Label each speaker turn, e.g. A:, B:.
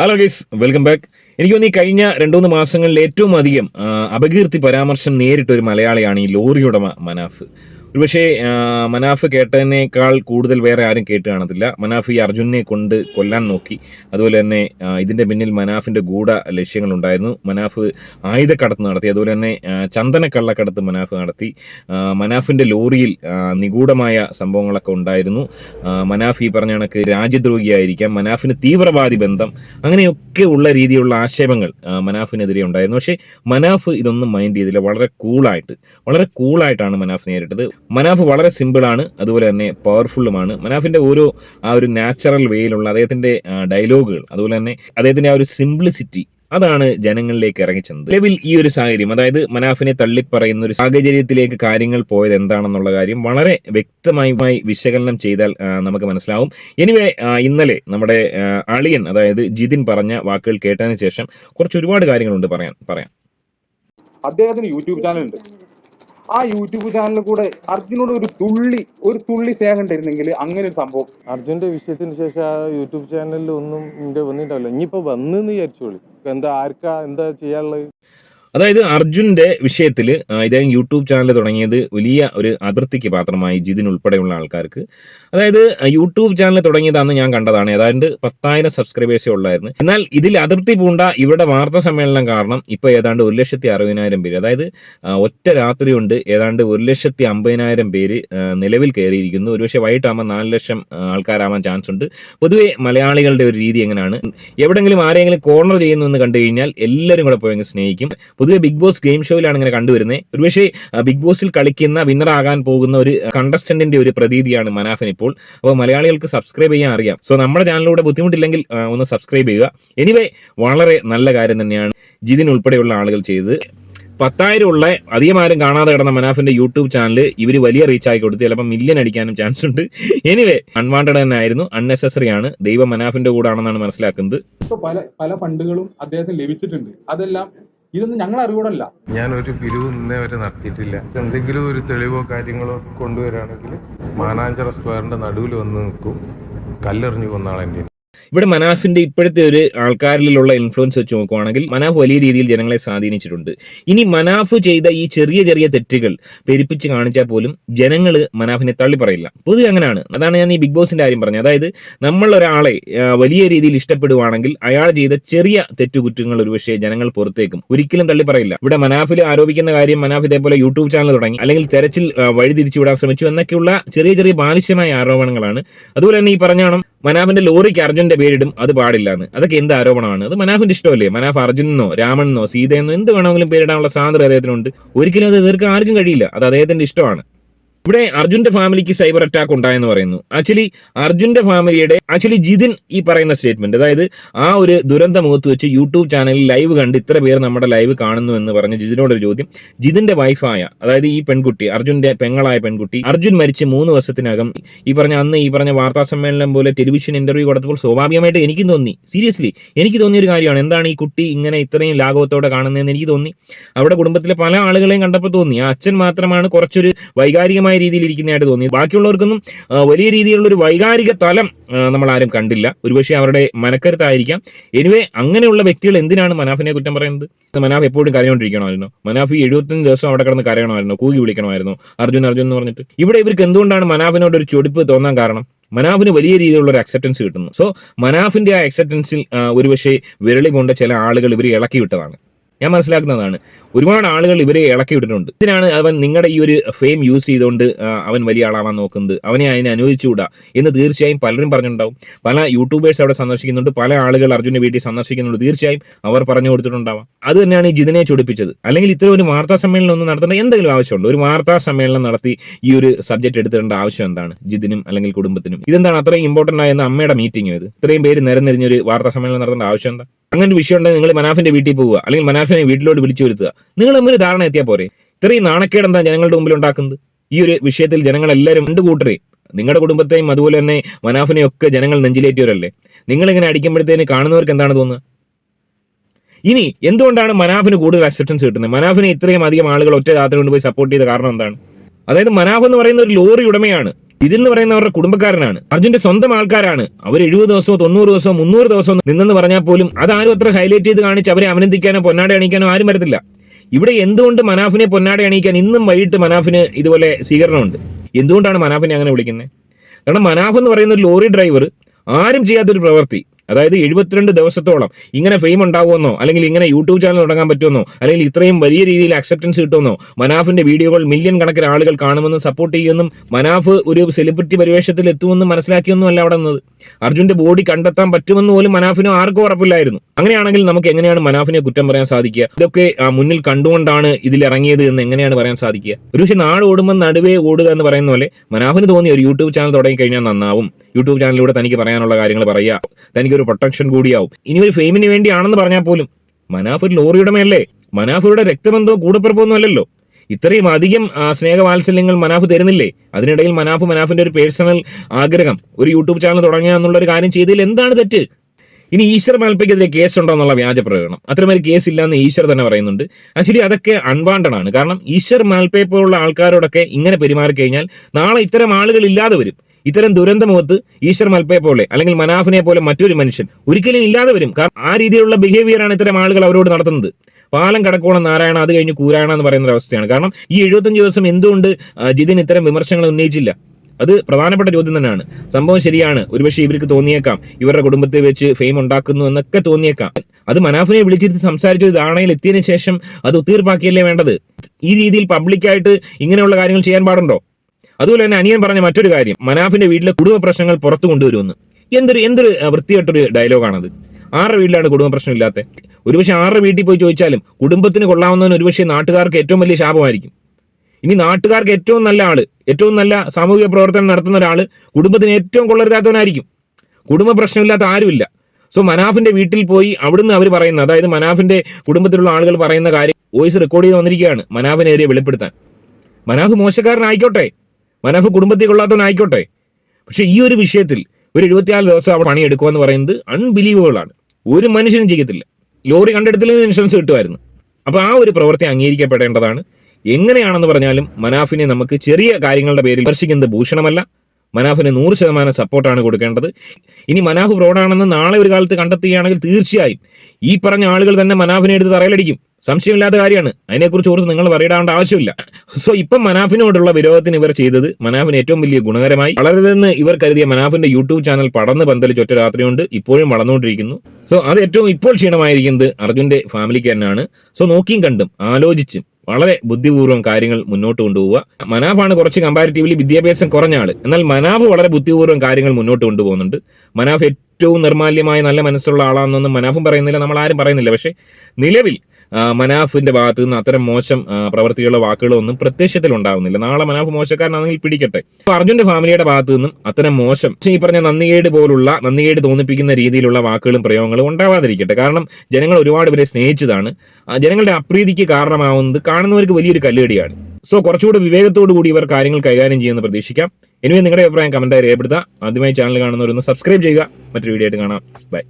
A: Hello guys welcome back എനിക്ക് തോന്നി കഴിഞ്ഞ രണ്ടു മൂന്ന് മാസങ്ങളിൽ ഏറ്റവും അധികം അപകീർത്തി പരാമർശം നേരിട്ട ഒരു മലയാളിയാണ് ഈ ലോറിയുടെ മനാഫ്. ഒരുപക്ഷെ മനാഫ് കേട്ടതിനേക്കാൾ കൂടുതൽ വേറെ ആരും കേട്ട് കാണത്തില്ല. മനാഫ് ഈ അർജുനെ കൊണ്ട് കൊല്ലാൻ നോക്കി. അതുപോലെ തന്നെ ഇതിന്റെ പിന്നിൽ മനാഫിന്റെ ഗൂഢ ലക്ഷ്യങ്ങളുണ്ടായിരുന്നു. മനാഫ് ആയുധക്കടത്ത് നടത്തി അതുപോലെ തന്നെ ചന്ദനക്കള്ളക്കടത്ത് മനാഫ് നടത്തി. മനാഫിന്റെ ലോറിയിൽ നിഗൂഢമായ സംഭവങ്ങളൊക്കെ ഉണ്ടായിരുന്നു. മനാഫ് ഈ പറഞ്ഞ കണക്ക് രാജ്യദ്രോഹിയായിരിക്കാം. മനാഫിന് തീവ്രവാദി ബന്ധം അങ്ങനെയൊക്കെ ഉള്ള രീതിയിലുള്ള ആക്ഷേപങ്ങൾ മനാഫിനെതിരെ ഉണ്ടായിരുന്നു. പക്ഷേ മനാഫ് ഇതൊന്നും മൈൻഡ് ചെയ്തില്ല. വളരെ കൂളായിട്ട് വളരെ കൂളായിട്ടാണ് മനാഫ് നേരിട്ടത്. മനാഫ് വളരെ സിമ്പിളാണ് അതുപോലെ തന്നെ പവർഫുള്ളുമാണ് മനാഫിന്റെ ഓരോ ആ ഒരു നാച്ചുറൽ വേയിലുള്ള അദ്ദേഹത്തിന്റെ ഡയലോഗുകൾ അതുപോലെ തന്നെ അദ്ദേഹത്തിന്റെ ആ ഒരു സിംപ്ലിസിറ്റി അതാണ് ജനങ്ങളിലേക്ക് ഇറങ്ങിച്ചെന്നത്. നിലവിൽ ഈ ഒരു സാഹചര്യം അതായത് മനാഫിനെ തള്ളിപ്പറയുന്ന ഒരു സാഹചര്യത്തിലേക്ക് കാര്യങ്ങൾ പോയത് എന്താണെന്നുള്ള കാര്യം വളരെ വ്യക്തമായി വിശകലനം ചെയ്താൽ നമുക്ക് മനസ്സിലാവും. എനിവേ ഇന്നലെ നമ്മുടെ അളിയൻ അതായത് ജിതിൻ പറഞ്ഞ വാക്കുകൾ കേട്ടതിന് ശേഷം കുറച്ച് ഒരുപാട് കാര്യങ്ങളുണ്ട് പറയാൻ പറയാം
B: അദ്ദേഹത്തിന് യൂട്യൂബ് ചാനൽ ഉണ്ട് ആ യൂട്യൂബ് ചാനലിൽ കൂടെ അർജുനോട് ഒരു തുള്ളി ഒരു തുള്ളി സ്നേഹം ഉണ്ടായിരുന്നെങ്കിൽ അങ്ങനെ ഒരു സംഭവം.
C: അർജുന്റെ വിഷയത്തിന് ശേഷം ആ യൂട്യൂബ് ചാനലിൽ ഒന്നും ഇന്ത്യ വന്നിട്ടില്ല ഇനിയിപ്പോ വന്നെന്ന് വിചാരിച്ചോളി. എന്താ ആർക്കാ എന്താ ചെയ്യാനുള്ളത്?
A: അതായത് അർജുന്റെ വിഷയത്തിൽ ഇദ്ദേഹം യൂട്യൂബ് ചാനൽ തുടങ്ങിയത് വലിയ ഒരു അതിർത്തിക്ക് പാത്രമായി ജിതിൻ ഉൾപ്പെടെയുള്ള ആൾക്കാർക്ക്. അതായത് യൂട്യൂബ് ചാനൽ തുടങ്ങിയതാണ് ഞാൻ കണ്ടതാണ്. ഏതാണ്ട് പത്തായിരം സബ്സ്ക്രൈബേഴ്സേ ഉള്ളായിരുന്നു. എന്നാൽ ഇതിൽ അതിർത്തി പൂണ്ട ഇവിടെ വാർത്താ സമ്മേളനം കാരണം ഇപ്പോൾ ഏതാണ്ട് ഒരു ലക്ഷത്തി അറുപതിനായിരം പേര് അതായത് ഒറ്റ രാത്രി കൊണ്ട് ഏതാണ്ട് ഒരു ലക്ഷത്തി അമ്പതിനായിരം പേര് നിലവിൽ കയറിയിരിക്കുന്നു. ഒരുപക്ഷെ വൈകിട്ടാകുമ്പോൾ നാല് ലക്ഷം ആൾക്കാരാവാൻ ചാൻസ് ഉണ്ട്. പൊതുവെ മലയാളികളുടെ ഒരു രീതി എങ്ങനെയാണ്? എവിടെങ്കിലും ആരെങ്കിലും കോർണർ ചെയ്യുന്നു എന്ന് കണ്ടു കഴിഞ്ഞാൽ എല്ലാവരും കൂടെ പോയെങ്കിൽ സ്നേഹിക്കും. പൊതുവെ ബിഗ് ബോസ് ഗെയിം ഷോയിലാണ് ഇങ്ങനെ കണ്ടുവരുന്നത് ഒരുപക്ഷെ ബിഗ് ബോസിൽ കളിക്കുന്ന വിന്നർ ആകാൻ പോകുന്ന ഒരു കണ്ടസ്റ്റന്റിന്റെ ഒരു പ്രതീതിയാണ് മനാഫൻ ഇപ്പോൾ. അപ്പോൾ മലയാളികൾക്ക് സബ്സ്ക്രൈബ് ചെയ്യാൻ അറിയാം. സോ നമ്മുടെ ചാനലിലൂടെ ബുദ്ധിമുട്ടില്ലെങ്കിൽ ഒന്ന് സബ്സ്ക്രൈബ് ചെയ്യുക. എനിവേ വളരെ നല്ല കാര്യം തന്നെയാണ് ജിതിൻ ഉൾപ്പെടെയുള്ള ആളുകൾ ചെയ്തത്. പത്തായിരം ഉള്ള അധികം ആരും കാണാതെ കിടന്ന മനാഫിന്റെ യൂട്യൂബ് ചാനൽ ഇവർ വലിയ റീച്ച് ആയി കൊടുത്തു. ചിലപ്പോൾ മില്യൺ അടിക്കാനും ചാൻസ് ഉണ്ട്. എനിവേ അൺവാണ്ടഡ് തന്നെ ആയിരുന്നു. അൺനെസസറി ആണ്. ദൈവം മനാഫിന്റെ കൂടെ ആണെന്നാണ് മനസ്സിലാക്കുന്നത്
B: പല പല ഫണ്ടുകളും അദ്ദേഹത്തിന് ലഭിച്ചിട്ടുണ്ട്. അതെല്ലാം ഇതൊന്നും ഞങ്ങൾ അറിവോടല്ല
D: ഞാൻ പിരിവ് ഇന്നേ വരെ നടത്തിയിട്ടില്ല. എന്തെങ്കിലും ഒരു തെളിവോ കാര്യങ്ങളോ കൊണ്ടുവരാണെങ്കിൽ മാനാഞ്ചറ സ്ക്വയറിന്റെ നടുവിൽ വന്ന് നിൽക്കും. കല്ലെറിഞ്ഞു കൊന്നാളെ
A: ഇവിടെ മനാഫിന്റെ ഇപ്പോഴത്തെ ഒരു ആൾക്കാരിലുള്ള ഇൻഫ്ലുവൻസ് വെച്ച് നോക്കുവാണെങ്കിൽ മനാഫ് വലിയ രീതിയിൽ ജനങ്ങളെ സ്വാധീനിച്ചിട്ടുണ്ട്. ഇനി മനാഫ് ചെയ്ത ഈ ചെറിയ ചെറിയ തെറ്റുകൾ പെരുപ്പിച്ച് കാണിച്ചാൽ പോലും ജനങ്ങൾ മനാഫിനെ തള്ളി പറയില്ല. പൊതുവെ അങ്ങനെയാണ്. അതാണ് ഞാൻ ഈ ബിഗ് ബോസിന്റെ കാര്യം പറഞ്ഞത്. അതായത് നമ്മൾ ഒരാളെ വലിയ രീതിയിൽ ഇഷ്ടപ്പെടുവാണെങ്കിൽ അയാൾ ചെയ്ത ചെറിയ തെറ്റുകുറ്റങ്ങൾ ഒരുപക്ഷെ ജനങ്ങൾ പുറത്തേക്കും. ഒരിക്കലും തള്ളി പറയില്ല. ഇവിടെ മനാഫിൽ ആരോപിക്കുന്ന കാര്യം മനാഫ് ഇതേപോലെ യൂട്യൂബ് ചാനൽ തുടങ്ങി അല്ലെങ്കിൽ തെരച്ചിൽ വഴിതിരിച്ചുവിടാൻ വഴി തിരിച്ചുവിടാൻ ശ്രമിച്ചു എന്നൊക്കെയുള്ള ചെറിയ ചെറിയ ബാലിശ്യമായ ആരോപണങ്ങളാണ്. അതുപോലെ തന്നെ ഈ പറഞ്ഞോണം മനാഫിന്റെ ലോറിക്ക് അർജുന്റെ പേരിടും അത് പാടില്ല എന്ന് അതൊക്കെ എന്ത് ആരോപണമാണ്? അത് മനാഫിന്റെ ഇഷ്ടമല്ലേ? മനാഫ് അർജുനെന്നോ രാമനെന്നോ സീതയെന്നോ എന്ത് വേണമെങ്കിലും പേരിടാനുള്ള സ്വാതന്ത്ര്യം അദ്ദേഹത്തിനുണ്ട് ഒരിക്കലും അത് എതിർക്കാൻ ആർക്കും കഴിയില്ല. അത് അദ്ദേഹത്തിന്റെ ഇഷ്ടമാണ്. ഇവിടെ അർജുന്റെ ഫാമിലിക്ക് സൈബർ അറ്റാക്ക് ഉണ്ടായെന്ന് പറയുന്നു. ആക്ച്വലി അർജുന്റെ ഫാമിലിയുടെ ആക്ച്വലി ജിതിൻ ഈ പറയുന്ന സ്റ്റേറ്റ്മെന്റ് അതായത് ആ ഒരു ദുരന്ത മുഖത്ത് വെച്ച് യൂട്യൂബ് ചാനലിൽ ലൈവ് കണ്ട് ഇത്ര പേർ നമ്മുടെ ലൈവ് കാണുന്നു എന്ന് പറഞ്ഞ് ജിതിനോടൊരു ചോദ്യം. ജിതിന്റെ വൈഫായ അതായത് ഈ പെൺകുട്ടി അർജുന്റെ പെങ്ങളായ പെൺകുട്ടി അർജുൻ മരിച്ച് മൂന്ന് വർഷത്തിനകം ഈ പറഞ്ഞ അന്ന് ഈ പറഞ്ഞ വാർത്താ സമ്മേളനം പോലെ ടെലിവിഷൻ ഇന്റർവ്യൂ കൊടുത്തപ്പോൾ സ്വാഭാവികമായിട്ട് എനിക്കും തോന്നി. സീരിയസ്ലി എനിക്ക് തോന്നിയ ഒരു കാര്യമാണ്. എന്താണ് ഈ കുട്ടി ഇങ്ങനെ ഇത്രയും ലാഘവത്തോടെ കാണുന്നതെന്ന് എനിക്ക് തോന്നി. അവിടെ കുടുംബത്തിലെ പല ആളുകളെയും കണ്ടപ്പോൾ തോന്നി. ആ അച്ഛൻ മാത്രമാണ് കുറച്ചൊരു വൈകാരികമായ രീതിയിൽ ഇരിക്കുന്നതായിട്ട് തോന്നി. ബാക്കിയുള്ളവർക്കൊന്നും വലിയ രീതിയിലുള്ള ഒരു വൈകാരിക തലം നമ്മൾ ആരും കണ്ടില്ല. ഒരുപക്ഷെ അവരുടെ മനക്കരുത്തായിരിക്കാം. എനിവേ അങ്ങനെയുള്ള വ്യക്തികൾ എന്തിനാണ് മനാഫിനെ കുറ്റം പറയുന്നത്? മനാഫ് എപ്പോഴും കരഞ്ഞുകൊണ്ടിരിക്കണമായിരുന്നു. മനാഫ് എഴുപത്തഞ്ച് ദിവസം അവിടെ കിടന്ന് കരയണമായിരുന്നു കൂകി വിളിക്കണമായിരുന്നു. അർജുൻ അർജുൻ എന്ന് പറഞ്ഞിട്ട്. ഇവിടെ ഇവർക്ക് എന്തുകൊണ്ടാണ് മനാഫിനോട് ഒരു ചൊടിപ്പ് തോന്നാൻ കാരണം? മനാഫിന് വലിയ രീതിയിലുള്ള ഒരു അക്സെപ്റ്റൻസ് കിട്ടുന്നു. സോ മനാഫിന്റെ ആ അക്സെപ്റ്റൻസിൽ ഒരുപക്ഷെ വിരളി കൊണ്ട ചില ആളുകൾ ഇവർ ഇളക്കി വിട്ടതാണ്. ഞാൻ മനസ്സിലാക്കുന്നതാണ്. ഒരുപാട് ആളുകൾ ഇവരെ ഇളക്കി വിട്ടിട്ടുണ്ട്. ഇതിനാണ് അവൻ നിങ്ങളുടെ ഈ ഒരു ഫെയിം യൂസ് ചെയ്തുകൊണ്ട് അവൻ വലിയ ആളാവാൻ നോക്കുന്നത്? അവനെ അതിനെ അനുവദിച്ചുകൂടാ? എന്ന് തീർച്ചയായും പലരും പറഞ്ഞിട്ടുണ്ടാവും. പല യൂട്യൂബേഴ്സ് അവിടെ സന്ദർശിക്കുന്നുണ്ട്. പല ആളുകൾ അർജുന്റെ വീട്ടിൽ സന്ദർശിക്കുന്നുണ്ട്. തീർച്ചയായും അവർ പറഞ്ഞു കൊടുത്തിട്ടുണ്ടാവാം. അത് തന്നെയാണ് ഈ ജിതിനെ ചൊടിപ്പിച്ചത്. അല്ലെങ്കിൽ ഇത്തരം ഒരു വാർത്താ സമ്മേളനം ഒന്നും നടത്തേണ്ട എന്തെങ്കിലും ആവശ്യമുണ്ട്? ഒരു വാർത്താ സമ്മേളനം നടത്തി ഈ ഒരു സബ്ജക്ട് എടുത്തിടേണ്ട ആവശ്യം എന്താണ്? ജിതിനും അല്ലെങ്കിൽ കുടുംബത്തിനും. ഇതെന്താണ് അത്രയും ഇമ്പോർട്ടന്റ് ആയെന്ന് അമ്മയുടെ മീറ്റിംഗ് ഇത്? ഇത്രയും പേര് നിരന്നിരിഞ്ഞൊരു വാർത്താ സമ്മേളനം നടത്തേണ്ട ആവശ്യം എന്താ? അങ്ങനെ ഒരു വിഷയം ഉണ്ടെങ്കിൽ നിങ്ങൾ മനാഫിന്റെ വീട്ടിൽ പോവുക. അല്ലെങ്കിൽ മനാഫിനെ വീട്ടിലോട്ട് വിളിച്ചു വരുത്തുക. നിങ്ങൾ തമ്മിൽ ധാരണ എത്തിയാൽ പോരെ. ഇത്രയും നാണക്കേട് എന്താ ജനങ്ങളുടെ മുമ്പിൽ ഉണ്ടാക്കുന്നത്? ഈ ഒരു വിഷയത്തിൽ ജനങ്ങൾ എല്ലാവരും രണ്ട് കൂട്ടരെ. നിങ്ങളുടെ കുടുംബത്തെയും അതുപോലെ തന്നെ മനാഫിനെയും ഒക്കെ ജനങ്ങൾ നെഞ്ചിലേറ്റിയവരല്ലേ? നിങ്ങൾ ഇങ്ങനെ അടിക്കുമ്പോഴത്തേന് കാണുന്നവർക്ക് എന്താണ് തോന്നുന്നത് ഇനി എന്തുകൊണ്ടാണ് മനാഫിന് കൂടുതൽ അക്സെപ്റ്റൻസ് കിട്ടുന്നത്? മനാഫിനെ ഇത്രയും അധികം ആളുകൾ ഒറ്റ രാത്രി കൊണ്ട് പോയി സപ്പോർട്ട് ചെയ്ത കാരണം എന്താണ്? അതായത് മനാഫ് എന്ന് പറയുന്ന ഒരു ലോറി ഉടമയാണ്. ഇതെന്ന് പറയുന്ന അവരുടെ കുടുംബക്കാരനാണ്. അർജുന്റെ സ്വന്തം ആൾക്കാരാണ്. അവർ എഴുപത് ദിവസമോ തൊണ്ണൂറ് ദിവസമോ മുന്നൂറ് ദിവസമോ നിന്നെന്ന് പറഞ്ഞാൽ പോലും അതാരും അത്ര ഹൈലൈറ്റ് ചെയ്ത് കാണിച്ച് അവരെ അഭിനന്ദിക്കാനോ പൊന്നാട അണിയിക്കാനോ ആരും വരത്തില്ല. ഇവിടെ എന്തുകൊണ്ട് മനാഫിനെ പൊന്നാട അണിയിക്കാൻ ഇന്നും വൈകിട്ട് മനാഫിന് ഇതുപോലെ സ്വീകരണമുണ്ട്? എന്തുകൊണ്ടാണ് മനാഫിനെ അങ്ങനെ വിളിക്കുന്നത്? കാരണം മനാഫ് എന്ന് പറയുന്ന ഒരു ലോറി ഡ്രൈവർ ആരും ചെയ്യാത്തൊരു പ്രവൃത്തി. അതായത് എഴുപത്തിരണ്ട് ദിവസത്തോളം ഇങ്ങനെ ഫെയിം ഉണ്ടാവുമെന്നോ അല്ലെങ്കിൽ ഇങ്ങനെ യൂട്യൂബ് ചാനൽ തുടങ്ങാൻ പറ്റുമെന്നോ അല്ലെങ്കിൽ ഇത്രയും വലിയ രീതിയിൽ അക്സെപ്റ്റൻസ് കിട്ടുമെന്നോ മനാഫിന്റെ വീഡിയോകൾ മില്യൺ കണക്കിന് ആളുകൾ കാണുമെന്നും സപ്പോർട്ട് ചെയ്യുമെന്നും മനാഫ് ഒരു സെലിബ്രിറ്റി പരിവേഷത്തിൽ എത്തുമെന്നും മനസ്സിലാക്കിയൊന്നും അല്ല അവിടെ നിന്നത്. അർജുന്റെ ബോഡി കണ്ടെത്താൻ പറ്റുമെന്ന് പോലും മനാഫിനോ ആർക്കും ഉറപ്പില്ലായിരുന്നു. അങ്ങനെയാണെങ്കിൽ നമുക്ക് എങ്ങനെയാണ് മനാഫിനെ കുറ്റം പറയാൻ സാധിക്കുക? ഇതൊക്കെ മുന്നിൽ കണ്ടുകൊണ്ടാണ് ഇതിൽ ഇറങ്ങിയത് എന്ന് എങ്ങനെയാണ് പറയാൻ സാധിക്കുക? ഒരുപക്ഷെ നാട് ഓടുമ്പോൾ നടുവേ ഓടുക എന്ന് പറയുന്ന പോലെ മനാഫിന് തോന്നിയ ഒരു യൂട്യൂബ് ചാനൽ തുടങ്ങി കഴിഞ്ഞാൽ നന്നാവും യൂട്യൂബ് ചാനലിലൂടെ തനിക്ക് പറയാനുള്ള കാര്യങ്ങൾ പറയുക. തനിക്ക് ഒരു പ്രൊട്ടക്ഷൻ കൂടിയാവും. ഇനി ഒരു ഫെയിമിന് വേണ്ടിയാണെന്ന് പറഞ്ഞാൽ പോലും മനാഫ് ഒരു ലോറിയുടമയല്ലേ മനാഫുരുടെ രക്തബന്ധവും കൂടപ്പിറപ്പൊന്നും അല്ലല്ലോ ഇത്രയും അധികം സ്നേഹവാത്സല്യങ്ങൾ മനാഫ് തരുന്നില്ലേ? അതിനിടയിൽ മനാഫ് മനാഫിന്റെ ഒരു പേഴ്സണൽ ആഗ്രഹം ഒരു യൂട്യൂബ് ചാനൽ തുടങ്ങുക എന്നുള്ള ഒരു കാര്യം ചെയ്തതിൽ എന്താണ് തെറ്റ്? ഇനി ഈശ്വർ മാൽപ്പയ്ക്കെതിരെ കേസ് എന്നുള്ള വ്യാജ പ്രകടനം. അത്രമൊരു കേസ് ഇല്ലാന്ന് ഈശ്വർ തന്നെ പറയുന്നുണ്ട്. ആക്ച്വലി അതൊക്കെ അൺവാണ്ടഡ് ആണ്. കാരണം ഈശ്വർ മാൽപ്പയെ പോലുള്ള ആൾക്കാരോടൊക്കെ ഇങ്ങനെ പെരുമാറി കഴിഞ്ഞാൽ നാളെ ഇത്തരം ആളുകൾ ഇല്ലാതെ വരും. ഇത്തരം ദുരന്തമുഖത്ത് ഈശ്വർ മൽപ്പയെ പോലെ അല്ലെങ്കിൽ മനാഫിനെ പോലെ മറ്റൊരു മനുഷ്യൻ ഒരിക്കലും ഇല്ലാതെ വരും. കാരണം ആ രീതിയിലുള്ള ബിഹേവിയർ ആണ് ഇത്തരം ആളുകൾ അവരോട് നടത്തുന്നത്. പാലം കടക്കോണം നാരായണ അത് കഴിഞ്ഞ് കൂരായണ എന്ന് പറയുന്ന ഒരു അവസ്ഥയാണ് കാരണം ഈ എഴുപത്തഞ്ച് ദിവസം എന്തുകൊണ്ട് ജിതിന് ഇത്തരം വിമർശനങ്ങൾ ഉന്നയിച്ചില്ല? അത് പ്രധാനപ്പെട്ട ചോദ്യം തന്നെയാണ്. സംഭവം ശരിയാണ്. ഒരുപക്ഷെ ഇവർക്ക് തോന്നിയേക്കാം. ഇവരുടെ കുടുംബത്തെ വെച്ച് ഫെയിം ഉണ്ടാക്കുന്നു എന്നൊക്കെ തോന്നിയേക്കാം. അത് മനാഫിനെ വിളിച്ചിരുത്തി സംസാരിച്ചു ധാരണയിൽ എത്തിയതിനു ശേഷം അത് ഒത്തീർപ്പാക്കിയല്ലേ വേണ്ടത്? ഈ രീതിയിൽ പബ്ലിക്കായിട്ട് ഇങ്ങനെയുള്ള കാര്യങ്ങൾ ചെയ്യാൻ പാടുണ്ടോ? അതുപോലെ തന്നെ അനിയൻ പറഞ്ഞ മറ്റൊരു കാര്യം. മനാഫിന്റെ വീട്ടിലെ കുടുംബ പ്രശ്നങ്ങൾ പുറത്തു കൊണ്ടുവരുമെന്ന്. എന്തൊരു എന്തൊരു വൃത്തിയായിട്ടൊരു ഡയലോഗാണത്. ആരുടെ വീട്ടിലാണ് കുടുംബ പ്രശ്നം ഇല്ലാത്ത? ഒരുപക്ഷെ ആരുടെ വീട്ടിൽ പോയി ചോദിച്ചാലും കുടുംബത്തിന് കൊള്ളാവുന്നവൻ ഒരുപക്ഷെ നാട്ടുകാർക്ക് ഏറ്റവും വലിയ ശാപമായിരിക്കും. ഇനി നാട്ടുകാർക്ക് ഏറ്റവും നല്ല ആൾ ഏറ്റവും നല്ല സാമൂഹിക പ്രവർത്തനം നടത്തുന്ന ഒരാൾ കുടുംബത്തിന് ഏറ്റവും കൊള്ളരുതാത്തവനായിരിക്കും. കുടുംബ പ്രശ്നമില്ലാത്ത ആരുമില്ല. സോ മനാഫിന്റെ വീട്ടിൽ പോയി അവിടുന്ന് അവർ പറയുന്ന അതായത് മനാഫിന്റെ കുടുംബത്തിലുള്ള ആളുകൾ പറയുന്ന കാര്യം വോയിസ് റെക്കോർഡ് ചെയ്ത് വന്നിരിക്കുകയാണ് മനാഫിനെതിരെ വെളിപ്പെടുത്താൻ. മനാഫ് മോശക്കാരനായിക്കോട്ടെ. മനാഫ് കുടുംബത്തിൽ കൊള്ളാത്തവനായിക്കോട്ടെ പക്ഷേ ഈ ഒരു വിഷയത്തിൽ ഒരു എഴുപത്തിനാല് ദിവസം അവിടെ പണിയെടുക്കുക എന്ന് പറയുന്നത് അൺബിലീവബിൾ ആണ്. ഒരു മനുഷ്യനും ചെയ്യത്തില്ല ലോറി കണ്ടെടുത്തില്ലെങ്കിൽ ഇൻഷുറൻസ് കിട്ടുമായിരുന്നു. അപ്പോൾ ആ ഒരു പ്രവൃത്തി അംഗീകരിക്കപ്പെടേണ്ടതാണ്. എങ്ങനെയാണെന്ന് പറഞ്ഞാലും മനാഫിനെ നമുക്ക് ചെറിയ കാര്യങ്ങളുടെ പേരിൽ വിമർശിക്കുന്നത് ഭൂഷണമല്ല. മനാഫിന് നൂറ് ശതമാനം സപ്പോർട്ടാണ് കൊടുക്കേണ്ടത്. ഇനി മനാഫ് ഫ്രോഡാണെന്ന് നാളെ ഒരു കാലത്ത് കണ്ടെത്തുകയാണെങ്കിൽ തീർച്ചയായും ഈ പറഞ്ഞ ആളുകൾ തന്നെ മനാഫിനെ എടുത്ത് തറയിലടിക്കും. സംശയമില്ലാത്ത കാര്യമാണ്. അതിനെക്കുറിച്ച് ഓർത്ത് നിങ്ങൾ പറയിടാവേണ്ട ആവശ്യമില്ല. സോ ഇപ്പം മനാഫിനോടുള്ള വിരോധത്തിന് ഇവർ ചെയ്തത് മനാഫിന് ഏറ്റവും വലിയ ഗുണകരമായി. വളരുതെന്ന് ഇവർ കരുതിയ മനാഫിന്റെ യൂട്യൂബ് ചാനൽ പടന്ന് പന്തലിച്ച് ഒറ്റ രാത്രിയുണ്ട്. ഇപ്പോഴും വളർന്നുകൊണ്ടിരിക്കുന്നു. സോ അത് ഏറ്റവും ഇപ്പോൾ ക്ഷീണമായിരിക്കുന്നത് അർജുന്റെ ഫാമിലിക്ക് തന്നെയാണ് സോ നോക്കിയും കണ്ടും ആലോചിച്ചും വളരെ ബുദ്ധിപൂർവം കാര്യങ്ങൾ മുന്നോട്ട് കൊണ്ടുപോവുക. മനാഫാണ് കുറച്ച് കമ്പാരിറ്റീവ്ലി വിദ്യാഭ്യാസം കുറഞ്ഞ ആൾ എന്നാൽ മനാഫ് വളരെ ബുദ്ധിപൂർവം കാര്യങ്ങൾ മുന്നോട്ട് കൊണ്ടുപോകുന്നുണ്ട്. മനാഫ് ഏറ്റവും നിർമാല്യമായ നല്ല മനസ്സുള്ള ആളാണെന്നൊന്നും മനാഫും പറയുന്നില്ല. നമ്മൾ ആരും പറയുന്നില്ല. പക്ഷേ നിലവിൽ മനാഫിന്റെ ഭാഗത്തു നിന്ന് അത്തരം മോശം പ്രവൃത്തികളോ വാക്കുകളോ ഒന്നും പ്രത്യക്ഷത്തിൽ ഉണ്ടാവുന്നില്ല. നാളെ മനാഫ് മോശക്കാരനാണെങ്കിൽ പിടിക്കട്ടെ. അർജുന്റെ ഫാമിലിയുടെ ഭാഗത്തു നിന്നും അത്തരം മോശം ഈ പറഞ്ഞ നന്ദികേട് പോലുള്ള നന്ദികേട് തോന്നിപ്പിക്കുന്ന രീതിയിലുള്ള വാക്കുകളും പ്രയോഗങ്ങളും ഉണ്ടാവാതിരിക്കട്ടെ. കാരണം ജനങ്ങൾ ഒരുപാട് പേരെ സ്നേഹിച്ചതാണ്. ജനങ്ങളുടെ അപ്രീതിക്ക് കാരണമാവുന്നത് കാണുന്നവർക്ക് വലിയൊരു കല്ലുകടിയാണ് സോ കുറച്ചുകൂടി വിവേകത്തോടു കൂടി ഇവർ കാര്യങ്ങൾ കൈകാര്യം ചെയ്യുമെന്ന് പ്രതീക്ഷിക്കാം. എനിവേ നിങ്ങളുടെ അഭിപ്രായം കമന്റായി രേഖപ്പെടുത്തുക. ആദ്യമായി ചാനൽ കാണുന്നവരൊന്ന് സബ്സ്ക്രൈബ് ചെയ്യുക. മറ്റൊരു വീഡിയോ ആയിട്ട് കാണാം. ബൈ